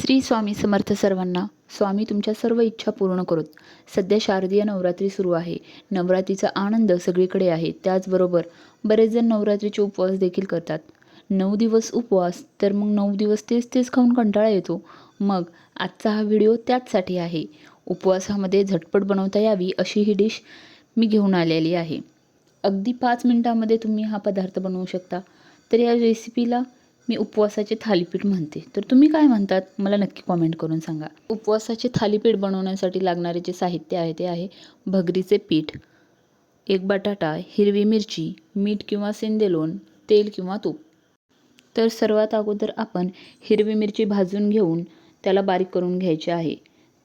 श्री स्वामी समर्थ सर्वांना स्वामी तुमच्या सर्व इच्छा पूर्ण करोत. सध्या शारदीय नवरात्री सुरू आहे. नवरात्रीचा आनंद सगळीकडे आहे. त्याचबरोबर बरेच जण नवरात्रीचे उपवास देखील करतात. नऊ दिवस उपवास तर मग नऊ दिवस तेच तेच खाऊन कंटाळा येतो. मग आजचा हा व्हिडिओ त्याचसाठी आहे. उपवासामध्ये झटपट बनवता यावी अशी ही डिश मी घेऊन आलेली आहे. अगदी पाच मिनटामध्ये तुम्ही हा पदार्थ बनवू शकता. तर या रेसिपीला मी उपवासाचे थालीपीठ म्हणते. तर तुम्ही काय म्हणतात? मला नक्की कॉमेंट करून सांगा. उपवासाचे थालीपीठ बनवण्यासाठी लागणारे जे साहित्य आहे ते आहे भगरीचे पीठ. एक बटाटा हिरवी मिरची मीठ किंवा सेंदेलोण तेल किंवा तूप. तर सर्वात अगोदर आपण हिरवी मिरची भाजून घेऊन त्याला बारीक करून घ्यायची आहे.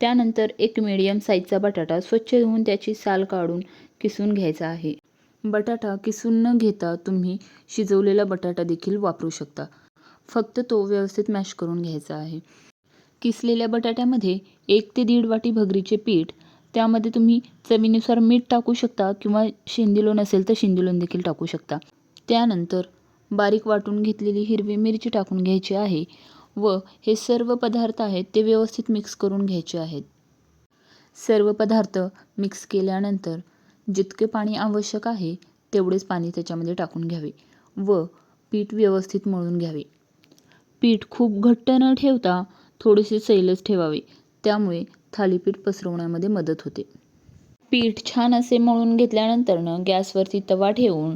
त्यानंतर एक मिडियम साईजचा बटाटा स्वच्छ धुवून त्याची साल काढून किसून घ्यायचा आहे. बटाटा किसून न घेता तुम्ही शिजवलेला बटाटा देखील वापरू शकता. फक्त तो व्यवस्थित मॅश करून घ्यायचा आहे. किसलेल्या बटाट्यामध्ये एक ते दीड वाटी भगरीचे पीठ त्यामध्ये तुम्ही चवीनुसार मीठ टाकू शकता किंवा शेंदिलोण असेल तर शेंदिलोण देखील टाकू शकता. त्यानंतर बारीक वाटून घेतलेली हिरवी मिरची टाकून घ्यायची आहे व हे सर्व पदार्थ आहेत ते व्यवस्थित मिक्स करून घ्यायचे आहेत. सर्व पदार्थ मिक्स केल्यानंतर जितके पाणी आवश्यक आहे तेवढेच पाणी त्याच्यामध्ये टाकून घ्यावे व पीठ व्यवस्थित मळून घ्यावे. पीठ खूप घट्ट न ठेवता थोडेसे सैलच ठेवावे. त्यामुळे थालीपीठ पसरवण्यामध्ये मदत होते. पीठ छान असे मळून घेतल्यानंतरनं गॅसवरती तवा ठेवून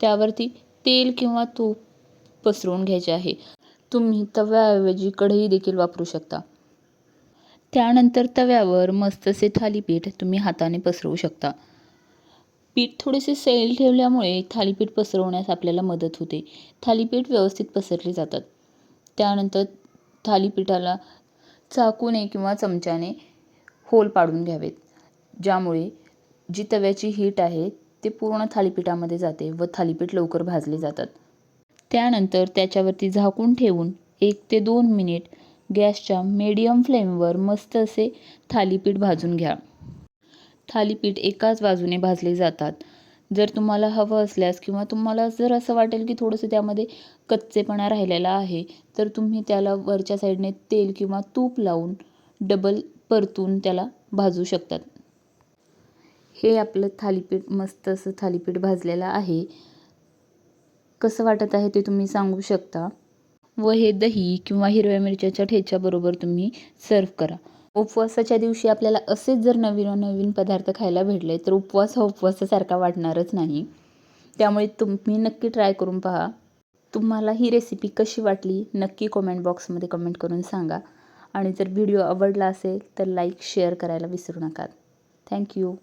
त्यावरती तेल किंवा तूप पसरवून घ्यायचे आहे. तुम्ही तव्याऐवजी कढई देखील वापरू शकता. त्यानंतर तव्यावर मस्त असे थालीपीठ तुम्ही हाताने पसरवू शकता. पीठ थोडेसे सैल ठेवल्यामुळे थालीपीठ पसरवण्यास आपल्याला मदत होते. थालीपीठ व्यवस्थित पसरले जातात. त्यानंतर थालीपीठाला चाकूने किंवा चमच्याने होल पाडून घ्यावेत. ज्यामुळे जी तव्याची हीट आहे ते पूर्ण थालीपीठामध्ये जाते व थालीपीठ लवकर भाजले जातात. त्यानंतर त्याच्यावरती झाकून ठेवून एक ते दोन मिनिट गॅसच्या मीडियम फ्लेमवर मस्त असे थालीपीठ भाजून घ्या. थालीपीठ एकाच बाजूने भाजले जातात. जर तुम्हाला हवं असल्यास किंवा तुम्हाला जर असं वाटेल की थोडंसं त्यामध्ये कच्चेपणा राहिलेला आहे तर तुम्ही त्याला वरच्या साईडने तेल किंवा तूप लावून डबल परतून त्याला भाजू शकतात. हे आपलं थालीपीठ मस्त असं थालीपीठ भाजलेलं आहे. कसं वाटत आहे ते तुम्ही सांगू शकता? व हे दही किंवा हिरव्या मिरच्याच्या ठेच्याबरोबर तुम्ही सर्व करा. उपवासाच्या दिवशी आपल्याला असेच जर नवीन नवीन पदार्थ खायला भेटले तर उपवास हा उपवासासारखा वाटणारच नाही. त्यामुळे तुम्ही नक्की ट्राय करून पहा. तुम्हाला ही रेसिपी कशी वाटली नक्की कॉमेंट बॉक्समध्ये कमेंट करून सांगा. आणि जर व्हिडिओ आवडला असेल तर लाईक शेअर करायला विसरू नका. थँक्यू